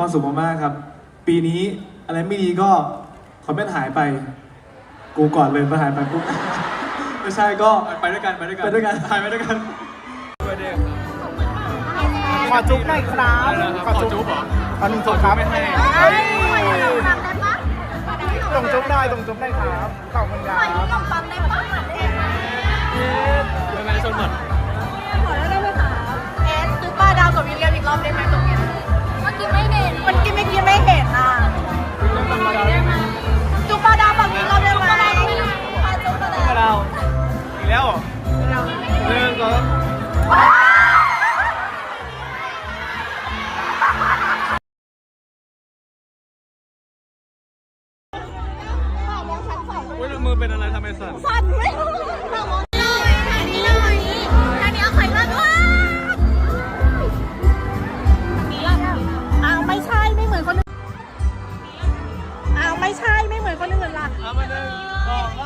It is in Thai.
มีความสุขมากๆครับ ปีนี้อะไรไม่ดีก็คอมเมนต์หายไป กูก่อนเลยมาหายไปปุ๊บ ไม่ใช่ก็ ไปด้วยกันไปด้วยกันไปด้วยกันหายไปด้วยกันขอจุ๊บหน่อยครับขอจุ๊บเหรอขอหนึ่งจุ๊บครับไม่ให้เฮ้ยส่งจุ๊บได้ส่งจุ๊บได้ครับขอบคุณครับไม่ เรล้มือเป็นอะไรทำไมสั่น สั่นไม่รู้รนี่อยทนี่อยทนี้เอาไข่รอดว้าทางนี่อ้าวไม่ใช่ไม่เหมือนคนอื่นอ้าวไม่ใช่ไม่เหมือนคนอื่นล่ะมาหนึ่งสอง